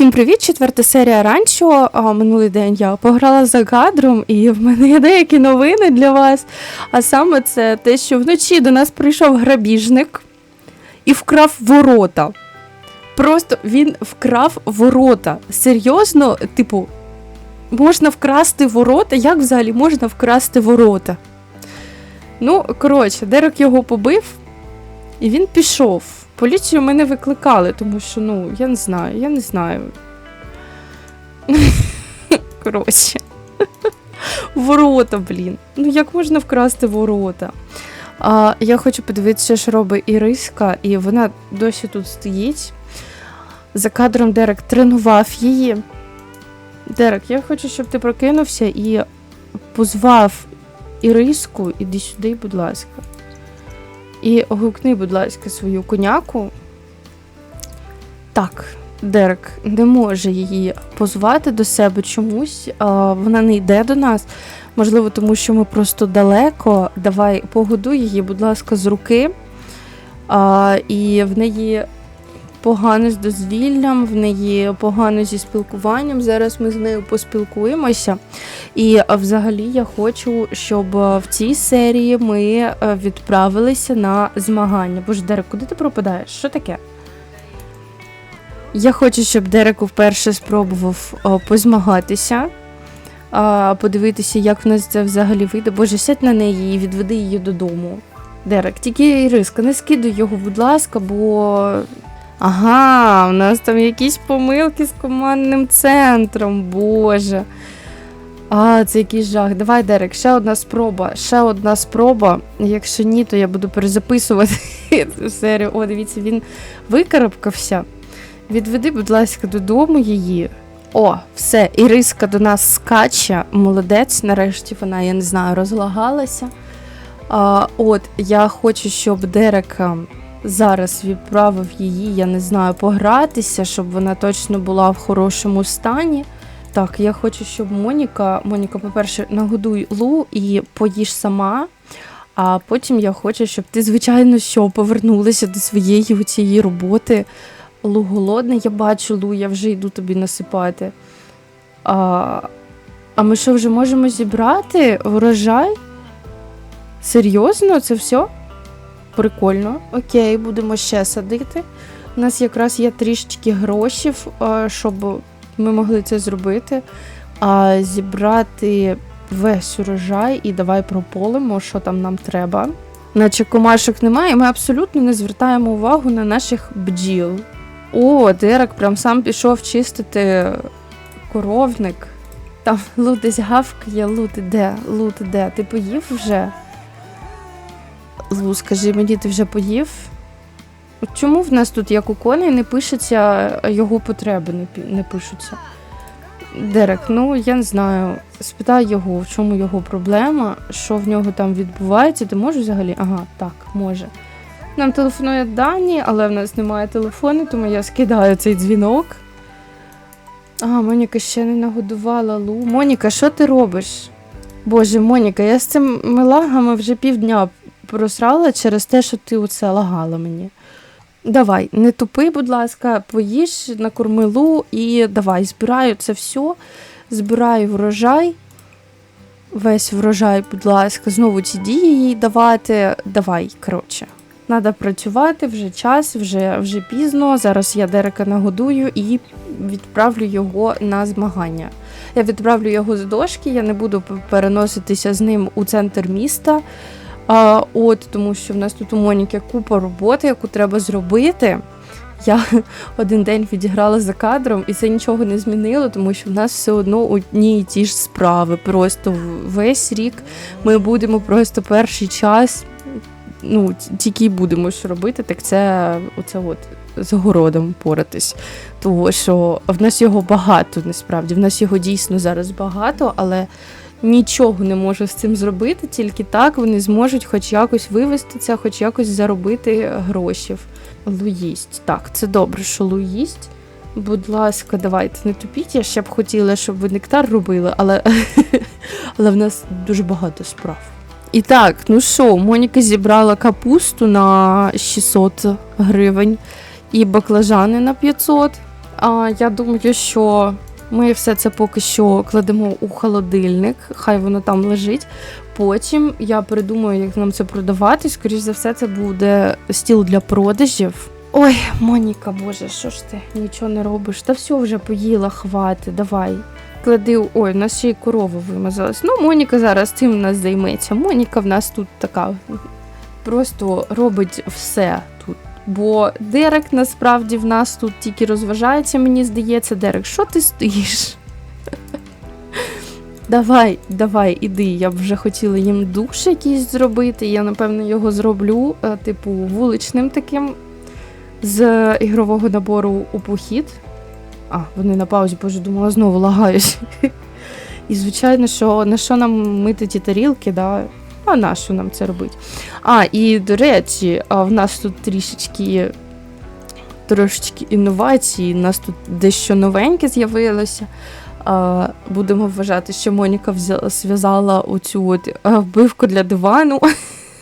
Всім привіт! Четверта серія ранчо. Минулий день я пограла за кадром, і в мене є деякі новини для вас. А саме це те, що вночі до нас прийшов грабіжник і вкрав ворота. Просто він вкрав ворота. Серйозно, типу, можна вкрасти ворота? Як взагалі можна вкрасти ворота? Ну, коротше, Дерек його побив, і він пішов. Поліцію ми не викликали, тому що, ну, я не знаю, я не знаю. Коротше. Ворота, блін. Ну як можна вкрасти ворота? А, я хочу подивитися, що робить Іриска, і вона досі тут стоїть. За кадром Дерек тренував її. Дерек, я хочу, щоб ти прокинувся і позвав Іриску, іди сюди, будь ласка. І гукни, будь ласка, свою коняку. Так, Дерек не може її позвати до себе чомусь. А, вона не йде до нас. Можливо, тому що ми просто далеко. Давай погодуй її, будь ласка, з руки. А, і в неї погано з дозвіллям, в неї погано зі спілкуванням. Зараз ми з нею поспілкуємося. І взагалі я хочу, щоб в цій серії ми відправилися на змагання. Боже, Дерек, куди ти пропадаєш? Що таке? Я хочу, щоб Дерек вперше спробував позмагатися, подивитися, як в нас це взагалі вийде. Боже, сядь на неї і відведи її додому. Дерек, тільки Іриска, не скидуй його, будь ласка, бо. Ага, у нас там якісь помилки з командним центром, Боже. А, це якийсь жах. Давай, Дерек, ще одна спроба. Ще одна спроба. Якщо ні, то я буду перезаписувати цю серію. О, дивіться, він викарабкався. Відведи, будь ласка, додому її. О, все, Іриска до нас скаче. Молодець. Нарешті вона, я не знаю, розлагалася. А, От, я хочу, щоб Дерек ем, зараз відправив її, я не знаю, погратися, щоб вона точно була в хорошому стані. Так, я хочу, щоб Моніка, Моніка, по-перше, нагодуй Лу і поїж сама. А потім я хочу, щоб ти, звичайно, що повернулася до своєї цієї роботи. Лу голодний, я бачу, Лу, я вже йду тобі насипати. А, а ми що вже можемо зібрати врожай? Серйозно, це все? Прикольно. Окей, будемо ще садити. У нас якраз є трішечки грошів, щоб ми могли це зробити. А зібрати весь урожай і давай прополимо, що там нам треба. Наче комашок немає, і ми абсолютно не звертаємо увагу на наших бджіл. О, Дерек прям сам пішов чистити коровник. Там Лу десь гавкає, Лу, ти де? Лу, ти де? Ти поїв вже? Лу, скажи мені, ти вже поїв? От чому в нас тут, як у коней, не пишеться його потреби, не, не пишуться? Дерек, ну я не знаю. Спитай його, в чому його проблема, що в нього там відбувається. Ти можеш взагалі? Ага, так, може. Нам телефонує Дані, але в нас немає телефону, тому я скидаю цей дзвінок. А, Моніка ще не нагодувала Лу. Моніка, що ти робиш? Боже, Моніка, я з цими лагами вже півдня просрала через те, що ти оце лагала мені. Давай, не тупи, будь ласка, поїж, накорми Лу і давай, збираю це все, збираю врожай. Весь врожай, будь ласка, знову ці дії їй давати. Давай, коротше. Треба працювати, вже час, вже, вже пізно. Зараз я Дерека нагодую і відправлю його на змагання. Я відправлю його з дошки, я не буду переноситися з ним у центр міста. А, от, тому що в нас тут у Моніки купа роботи, яку треба зробити. Я один день відіграла за кадром, і це нічого не змінило, тому що в нас все одно одні і ті ж справи. Просто весь рік ми будемо просто перший час. Ну, тільки будемо що робити, так це оце от з городом поратись. Тому що в нас його багато насправді. В нас його дійсно зараз багато, але нічого не можу з цим зробити, тільки так вони зможуть хоч якось вивести це, хоч якось заробити грошів. Лу їсть. Так, це добре, що Лу їсть. Будь ласка, давайте не тупіть. Я ще б хотіла, щоб ви нектар робили, але, але в нас дуже багато справ. І так, ну що, Моніка зібрала капусту на 600 гривень і баклажани на 500. а, я думаю, що ми все це поки що кладемо у холодильник, хай воно там лежить. Потім я придумаю, як нам це продавати. Скоріш за все, це буде стіл для продажів. Ой, Моніка, боже, що ж ти нічого не робиш? Та все вже поїла, хвати, давай. Клади, ой, у нас ще й корова вимазалась. Ну, Моніка зараз цим нас займеться. Моніка в нас тут така просто робить все тут. Бо Дерек насправді в нас тут тільки розважається, мені здається, Дерек, що ти стоїш? Давай, давай, іди. Я б вже хотіла їм душ якийсь зробити. Я, напевно, його зроблю, е, типу, вуличним таким з ігрового набору у похід. А, вони на паузі, боже, думала, знову лагають. І, звичайно, що на що нам мити ті тарілки, да? А на що нам це робити? А, і до речі, в нас тут трішечки трошечки інновації, у нас тут дещо новеньке з'явилося. Будемо вважати, що Моніка зв'язала оцю от вбивку для дивану.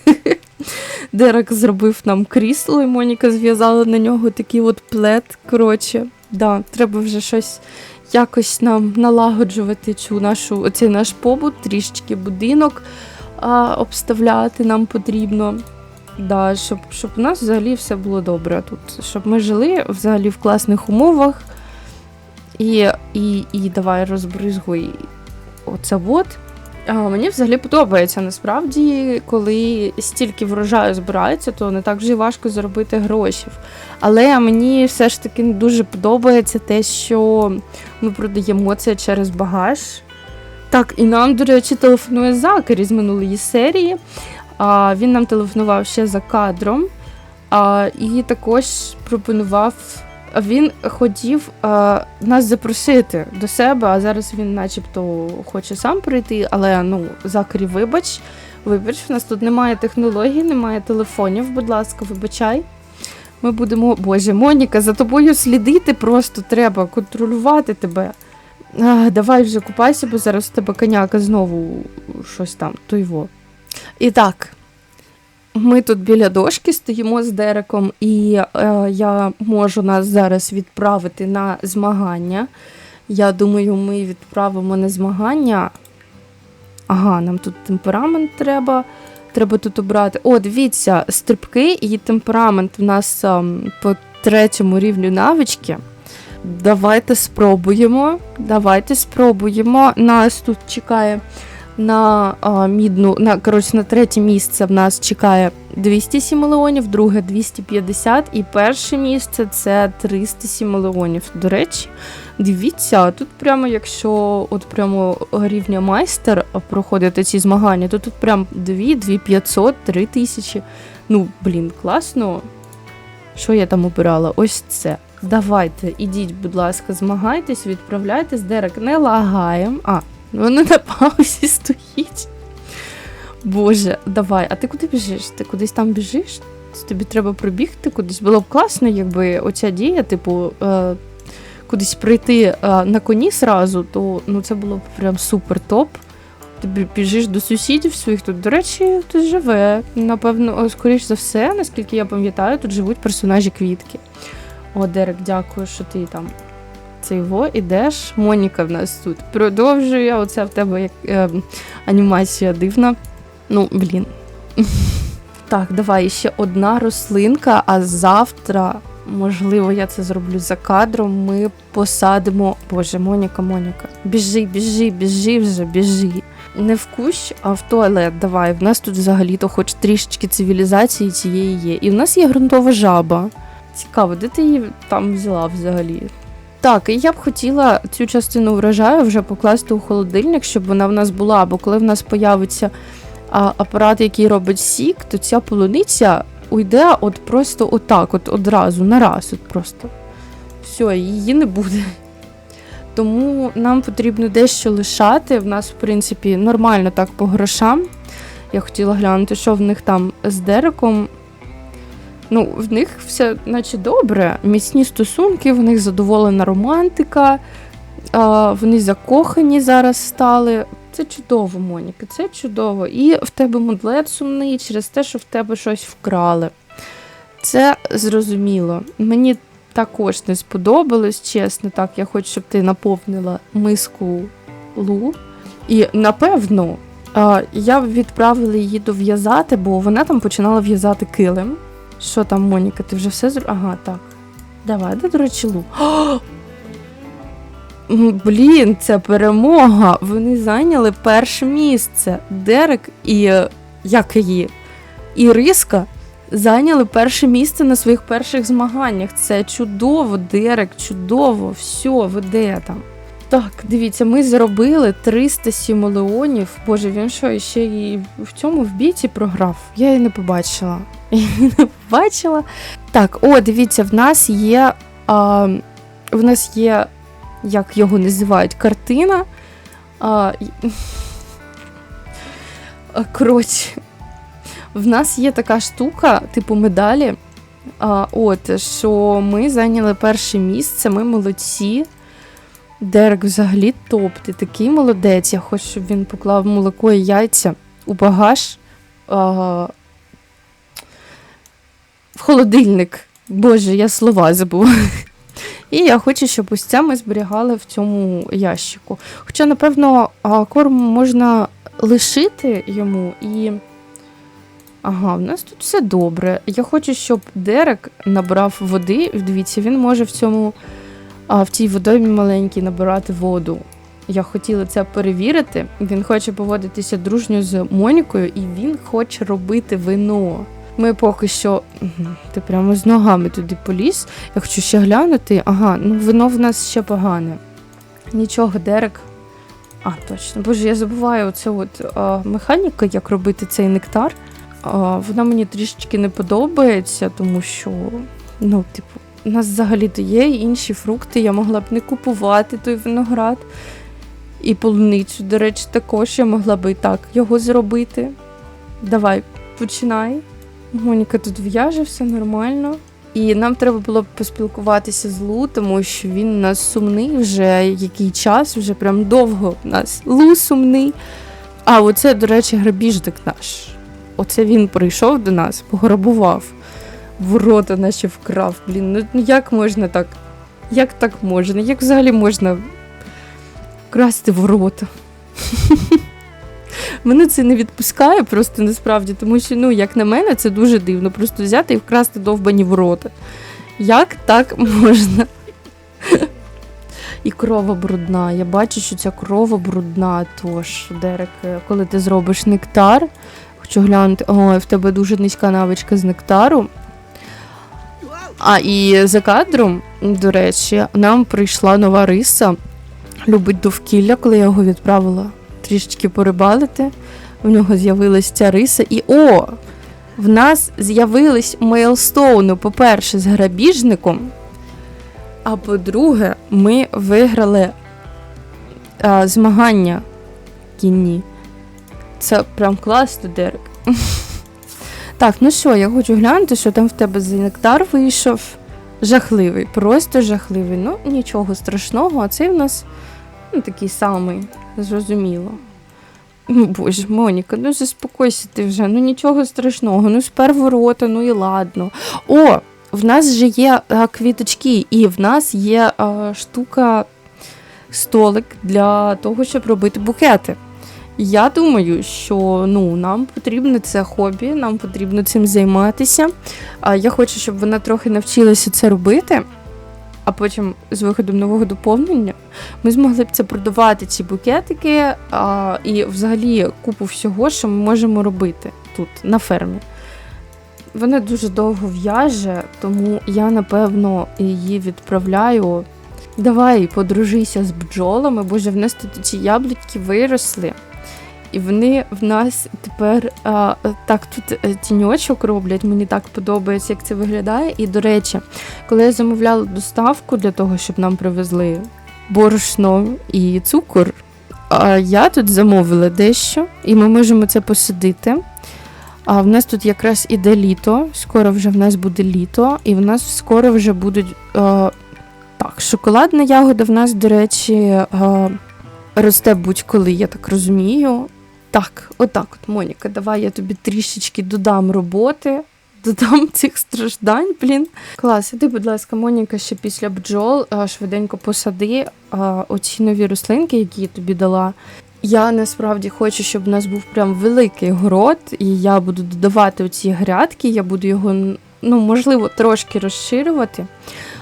Дерек зробив нам крісло, і Моніка зв'язала на нього такий от плед. Коротше, да, треба вже щось якось нам налагоджувати цю нашу, оцей наш побут, трішечки будинок а, обставляти нам потрібно. Да, щоб, щоб у нас взагалі все було добре тут. Щоб ми жили взагалі в класних умовах. І, і, і давай розбризгуй оце от. А, мені взагалі подобається насправді, коли стільки врожаю збирається, то не так вже важко заробити грошів. Але мені все ж таки дуже подобається те, що ми продаємо це через багаж. Так, і нам, до речі, телефонує Закарі з минулої серії. А, Він нам телефонував ще за кадром. А, І також пропонував. Він хотів а, нас запросити до себе, а зараз він, начебто, хоче сам прийти. Але ну, Закарі, вибач, вибач, в нас тут немає технологій, немає телефонів. Будь ласка, вибачай. Ми будемо. Боже, Моніка, за тобою слідити просто треба, контролювати тебе. А, давай вже купайся, бо зараз у тебе коняка знову щось там, то його. І так, ми тут біля дошки стоїмо з Дереком, і е, я можу нас зараз відправити на змагання. Я думаю, ми відправимо на змагання. Ага, нам тут темперамент треба. Треба тут обрати. О, дивіться, стрибки і темперамент у нас а, по третьому рівню навички. Давайте спробуємо. Давайте спробуємо. Нас тут чекає на а, мідну, на коротше, на третє місце в нас чекає 207 мільйонів, друге 250 і перше місце це 307 мільйонів. До речі, дивіться, тут прямо, якщо от прямо рівня майстер проходити ці змагання, то тут прям 2, 2500, 3000. Ну, блін, класно. Що я там обирала? Ось це. Давайте, ідіть, будь ласка, змагайтесь, відправляйтесь, Дерек, не лагаємо. А, воно на паузі стоїть. Боже, давай, а ти куди біжиш? Ти кудись там біжиш? Тобі треба пробігти кудись. Було б класно, якби оця дія, типу, е, кудись прийти е, на коні зразу, то ну, це було б прям супер топ. Ти біжиш до сусідів своїх тут. До речі, тут живе. Напевно, скоріш за все, наскільки я пам'ятаю, тут живуть персонажі квітки. О, Дерек, дякую, що ти там. Його ідеш. Моніка в нас тут продовжує. Оце в тебе як е, анімація дивна. Ну, блін. Так, давай ще одна рослинка, а завтра, можливо, я це зроблю за кадром. Ми посадимо. Боже, Моніка, Моніка. Біжи, біжи, біжи вже, біжи. Не в кущ, а в туалет. Давай. В нас тут взагалі-то хоч трішечки цивілізації цієї є. І в нас є ґрунтова жаба. Цікаво, де ти її там взяла взагалі? Так, і я б хотіла цю частину врожаю вже покласти у холодильник, щоб вона в нас була, бо коли в нас появиться а, апарат, який робить сік, то ця полуниця уйде от просто отак, от одразу, на раз, от просто. Все, її не буде. Тому нам потрібно дещо лишати. В нас, в принципі, нормально так по грошам. Я хотіла глянути, що в них там з Дереком. Ну, в них все, наче добре. Міцні стосунки, в них задоволена романтика, а, вони закохані зараз стали. Це чудово, Моніка, це чудово. І в тебе мудлет сумний через те, що в тебе щось вкрали. Це зрозуміло. Мені також не сподобалось, чесно. Так, я хочу, щоб ти наповнила миску лу. І напевно, я відправила її дов'язати, бо вона там починала в'язати килим. Що там, Моніка, ти вже все зробила? Ага, так. Давай, де, до речі, лу. О! Блін, це перемога. Вони зайняли перше місце. Дерек і е, як її? Іриска зайняли перше місце на своїх перших змаганнях. Це чудово, Дерек, чудово, все, веде там. Так, дивіться, ми заробили 300 сімолеонів. Боже, він що, ще і в цьому в бійці програв? Я її не побачила. Я не побачила. Так, о, дивіться, в нас є. А, в нас є, як його називають, картина. А, коротше, в нас є така штука, типу медалі. А, от, що ми зайняли перше місце, ми молодці. Дерек взагалі топ, ти такий молодець. Я хочу, щоб він поклав молоко і яйця у багаж. А, в холодильник. Боже, я слова забула. І я хочу, щоб ось це ми зберігали в цьому ящику. Хоча, напевно, корм можна лишити йому і. Ага, в нас тут все добре. Я хочу, щоб Дерек набрав води. Дивіться, він може в цьому а, в цій водоймі маленькій набирати воду. Я хотіла це перевірити. Він хоче поводитися дружньо з Монікою, і він хоче робити вино. Ми поки що. Ти прямо з ногами туди поліз. Я хочу ще глянути. Ага, ну вино в нас ще погане. Нічого, Дерек. А, точно. Боже, я забуваю оце от а, механіка, як робити цей нектар. А, вона мені трішечки не подобається, тому що, ну, типу, у нас взагалі-то є інші фрукти, я могла б не купувати той виноград. І полуницю, до речі, також я могла би і так його зробити. Давай, починай. Моніка тут в'яже, все нормально. І нам треба було б поспілкуватися з Лу, тому що він у нас сумний вже який час, вже прям довго у нас Лу сумний. А оце, до речі, грабіжник наш. Оце він прийшов до нас, пограбував. Ворота наші вкрав. Блін, ну ну як можна так? Як так можна? Як взагалі можна красти ворота? Мене це не відпускає просто насправді, тому що, ну, як на мене, це дуже дивно. Просто взяти і вкрасти довбані ворота. Як так можна? І крова брудна. Я бачу, що ця крова брудна. Тож, Дерек, коли ти зробиш нектар, хочу глянути, ой, в тебе дуже низька навичка з нектару. А і за кадром, до речі, нам прийшла нова риса. Любить довкілля, коли я його відправила трішечки порибалити. В нього з'явилась ця риса. І о! В нас з'явились мейлстоуни, по-перше, з грабіжником. А по-друге, ми виграли а, змагання кінні. Це прям класно, Дерек. Так, ну що, я хочу глянути, що там в тебе за нектар вийшов. Жахливий, просто жахливий. Ну, нічого страшного, а цей в нас ну, такий самий, зрозуміло. Ну, Боже, Моніка, ну заспокойся ти вже, ну нічого страшного, ну спер ворота, ну і ладно. О, в нас же є а, квіточки, і в нас є а, штука, столик для того, щоб робити букети. Я думаю, що ну, нам потрібно це хобі, нам потрібно цим займатися. А я хочу, щоб вона трохи навчилася це робити, а потім з виходом нового доповнення ми змогли б це продавати, ці букетики, а, і взагалі купу всього, що ми можемо робити тут, на фермі. Вона дуже довго в'яже, тому я, напевно, її відправляю. Давай, подружися з бджолами, боже, в нас тут ці яблучки виросли. І вони в нас тепер а, так тут е, тіньочок роблять. Мені так подобається, як це виглядає. І, до речі, коли я замовляла доставку для того, щоб нам привезли борошно і цукор, а я тут замовила дещо, і ми можемо це посадити. А в нас тут якраз іде літо. Скоро вже в нас буде літо, і в нас скоро вже будуть. Е, так, шоколадна ягода в нас, до речі, е, росте будь-коли, я так розумію. Так, отак, от, Моніка, давай я тобі трішечки додам роботи. додам цих страждань, блін. Клас, іди, будь ласка, Моніка, ще після бджол швиденько посади а, оці нові рослинки, які я тобі дала. Я насправді хочу, щоб у нас був прям великий город, і я буду додавати оці грядки, я буду його, ну, можливо, трошки розширювати.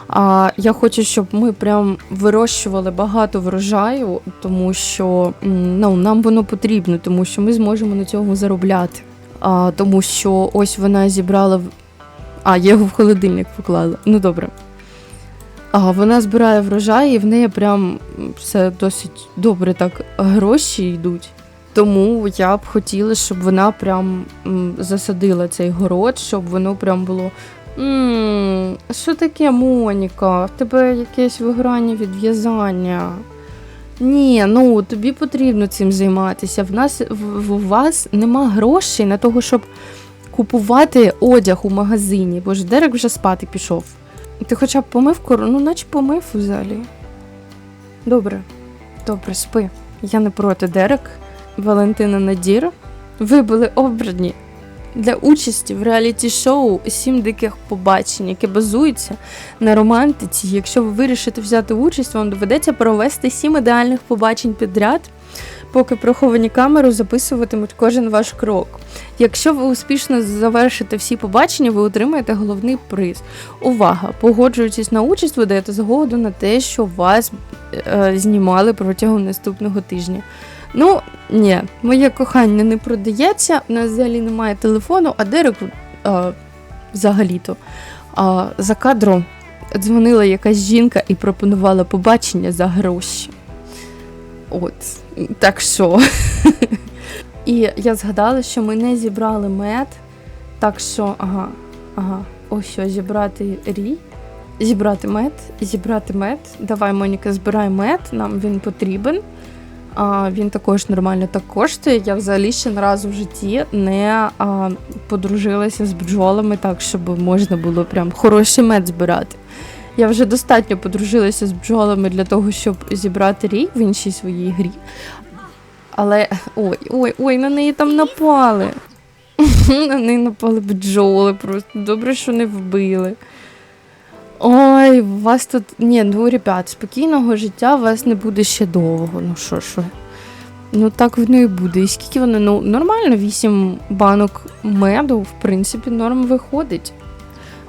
А я хочу, щоб ми прям вирощували багато врожаю, тому що ну, нам воно потрібно, тому що ми зможемо на цьому заробляти. А, тому що ось вона зібрала. А, я його в холодильник поклала. Ну добре. А, вона збирає врожай, і в неї прям все досить добре так гроші йдуть. Тому я б хотіла, щоб вона прям засадила цей город, щоб воно прям було. Що таке, Моніка? В тебе якесь виграння від в'язання. Ні, ну тобі потрібно цим займатися. В нас в, в- вас нема грошей на того, щоб купувати одяг у магазині, бо ж Дерек вже спати пішов. Ти хоча б помив кору? Ну, наче помив взагалі. Добре, добре, спи. Я не проти Дерек, Валентина Надір. Ви були обрані для участі в реаліті-шоу Сім диких побачень, яке базується на романтиці. Якщо ви вирішите взяти участь, вам доведеться провести сім ідеальних побачень підряд, поки приховані камери записуватимуть кожен ваш крок. Якщо ви успішно завершите всі побачення, ви отримаєте головний приз. Увага! Погоджуючись на участь, ви даєте згоду на те, що вас е, знімали протягом наступного тижня. Ну, ні, моє кохання не продається, у нас взагалі немає телефону, а Дерек взагалі-то за кадром дзвонила якась жінка і пропонувала побачення за гроші. От, так що. І я згадала, що ми не зібрали мед. Так що, ага, ага, ось що, зібрати рій, зібрати мед, зібрати мед. Давай, Моніка, збирай мед, нам він потрібен. А, він також нормально так коштує. Я взагалі ще не разу в житті не а, подружилася з бджолами так, щоб можна було прям хороший мед збирати. Я вже достатньо подружилася з бджолами для того, щоб зібрати рій в іншій своїй грі. Але ой, ой, ой, на неї там напали. На неї напали бджоли просто. Добре, що не вбили. Ой, у вас тут. Ні, ну, ребят, спокійного життя у вас не буде ще довго. Ну що що. Ну так воно і буде. І скільки воно, ну, нормально, 8 банок меду, в принципі, норм виходить.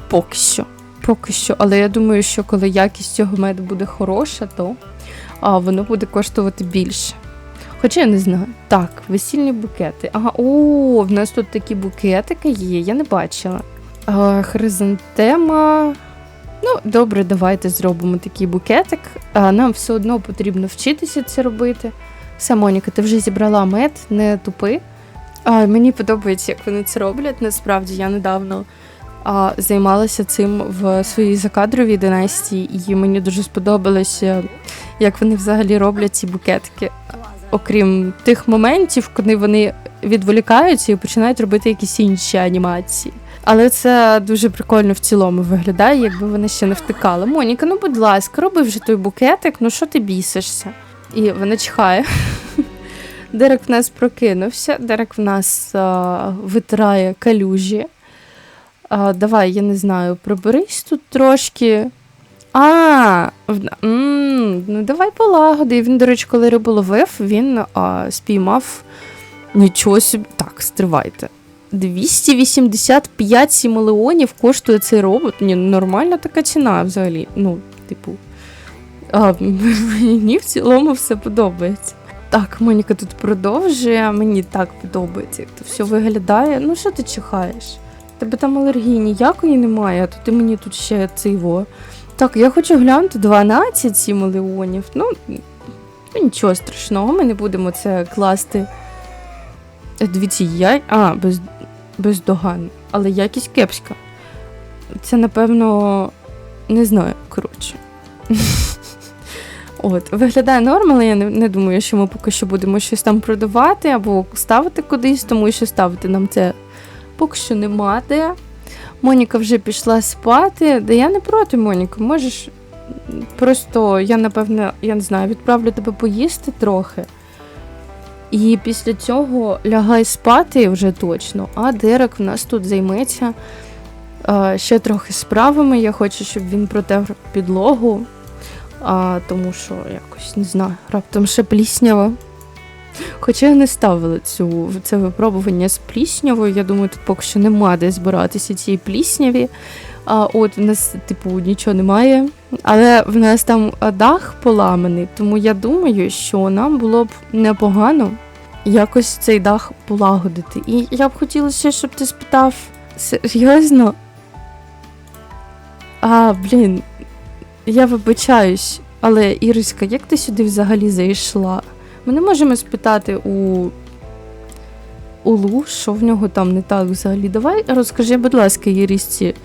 Поки що. Поки що. Але я думаю, що коли якість цього меду буде хороша, то а, воно буде коштувати більше. Хоча я не знаю. Так, весільні букети. Ага, о, в нас тут такі букетики є, я не бачила. А, хризантема. Ну, добре, давайте зробимо такий букетик. А, нам все одно потрібно вчитися це робити. Все, Моніка, ти вже зібрала мед, не тупи. А, мені подобається, як вони це роблять. Насправді я недавно а, займалася цим в своїй закадровій династії, і мені дуже сподобалося, як вони взагалі роблять ці букетики. Окрім тих моментів, коли вони відволікаються і починають робити якісь інші анімації. Але це дуже прикольно в цілому виглядає, якби вони ще не втикали. Моніка, ну будь ласка, роби вже той букетик, ну що ти бісишся? І вона чхає. Дерек в нас прокинувся, Дерек в нас а, витирає калюжі. А, давай, я не знаю, приберись тут трошки. А, в- м, ну давай полагоди. Він, до речі, коли рибу ловив, він а, спіймав нічого собі. Так, стривайте. 285 сімелеонів коштує цей робот. Ні, нормальна така ціна взагалі. Ну, типу. А, мені в цілому все подобається. Так, Моніка тут продовжує. Мені так подобається, як то все виглядає. Ну, що ти чихаєш? Тебе там алергії ніякої немає, а то ти мені тут ще циво. Так, я хочу глянути 12 сімелеонів. Ну, ну, нічого страшного, ми не будемо це класти. Дивіться, я. А, без, бездоганно. Але якість кепська. Це, напевно, не знаю, коротше. От, виглядає норм, але я не, не думаю, що ми поки що будемо щось там продавати або ставити кудись, тому що ставити нам це поки що нема де. Моніка вже пішла спати. Да я не проти, Моніка. Можеш просто, я напевно, я не знаю, відправлю тебе поїсти трохи. І після цього лягай спати вже точно, а Дерек в нас тут займеться ще трохи справами. Я хочу, щоб він протер підлогу, а, тому що якось не знаю, раптом ще пліснява. Хоча я не ставила цю, це випробування з пліснявою. Я думаю, тут поки що нема де збиратися цієї плісняві. А от в нас, типу, нічого немає. Але в нас там дах поламаний, тому я думаю, що нам було б непогано якось цей дах полагодити. І я б хотіла ще, щоб ти спитав серйозно. А, блін, я вибачаюсь, але Іриська, як ти сюди взагалі зайшла? Ми не можемо спитати у Улу, що в нього там не так взагалі. Давай розкажи, будь ласка, Ірисці,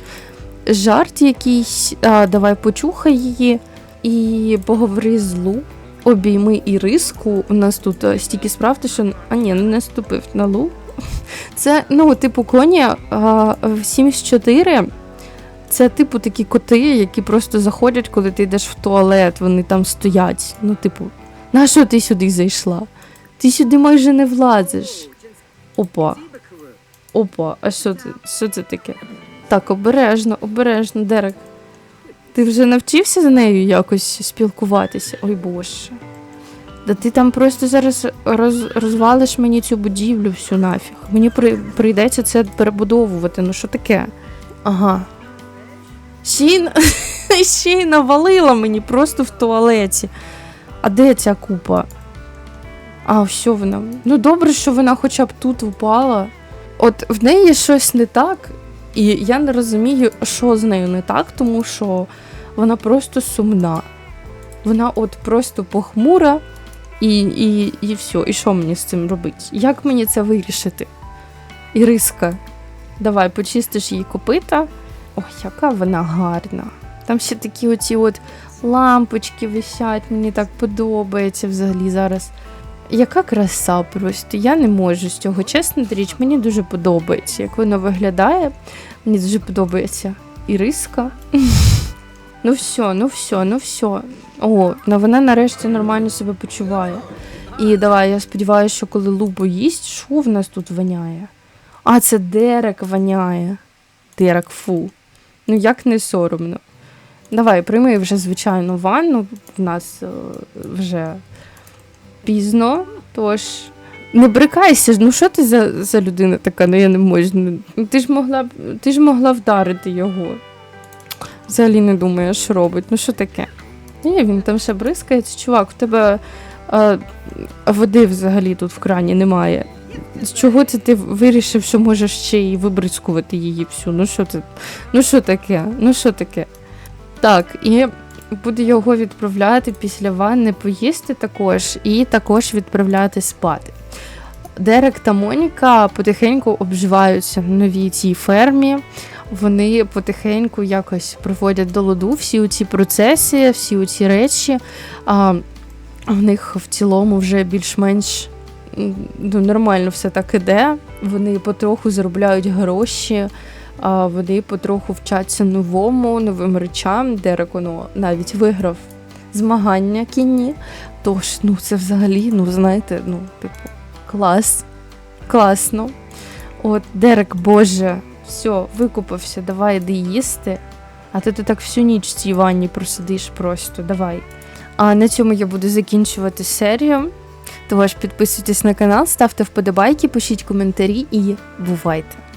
жарт якийсь, а, давай почухай її і поговори з Лу. Обійми Іриску. У нас тут а, стільки справ, що. А ні, не наступив на Лу. Це, ну, типу, коні а, в 74 це, типу, такі коти, які просто заходять, коли ти йдеш в туалет, вони там стоять. Ну, типу, на що ти сюди зайшла? Ти сюди майже не влазиш. Опа. Опа, а що це, що це таке? Так, обережно, обережно, Дерек. Ти вже навчився з нею якось спілкуватися? Ой боже. Да ти там просто зараз роз, розвалиш мені цю будівлю всю нафіг. Мені при, прийдеться це перебудовувати. Ну що таке? Ага. Ще й, й навалила мені просто в туалеті. А де ця купа? А, все вона. Ну добре, що вона хоча б тут впала. От в неї щось не так, і я не розумію, що з нею не так, тому що вона просто сумна. Вона от просто похмура, і, і, і все. І що мені з цим робити? Як мені це вирішити? Іриска, давай почистиш їй копита. Ой, яка вона гарна. Там ще такі оці от лампочки висять, мені так подобається взагалі зараз. Яка краса просто, я не можу з цього. Чесна річ, мені дуже подобається, як воно виглядає. Мені дуже подобається іриска. Ну все, ну все, ну все. О, ну вона нарешті нормально себе почуває. І давай, я сподіваюся, що коли Лубо їсть, що в нас тут воняє? А, це Дерек воняє. Дерек, фу. Ну як не соромно. Давай, прийми вже звичайну ванну. В нас е, вже пізно, тож. Не брикайся, ну що ти за, за людина така, ну я не можу. Ну, ти ж могла ти ж могла вдарити його. Взагалі не думає, що робить. Ну що таке? Ні, він там ще бризкається. Чувак, в тебе а, води взагалі тут в крані немає. З чого це ти вирішив, що можеш ще й вибризкувати її всю? Ну що ти? Ну що таке? Ну що таке? Так, і буду його відправляти після ванни поїсти також, і також відправляти спати. Дерек та Моніка потихеньку обживаються в новій цій фермі. Вони потихеньку якось проводять до ладу всі ці процеси, всі ці речі. А, в них в цілому вже більш-менш ну, нормально все так іде. Вони потроху заробляють гроші, вони потроху вчаться новому, новим речам. Дерек ну, навіть виграв змагання кінні. Тож, ну це взагалі, ну знаєте, ну, типу, клас. Класно. От, Дерек, Боже, все, викупався, давай іди їсти. А ти тут так всю ніч в цій ванні просидиш просто, давай. А на цьому я буду закінчувати серію. Тож підписуйтесь на канал, ставте вподобайки, пишіть коментарі і бувайте!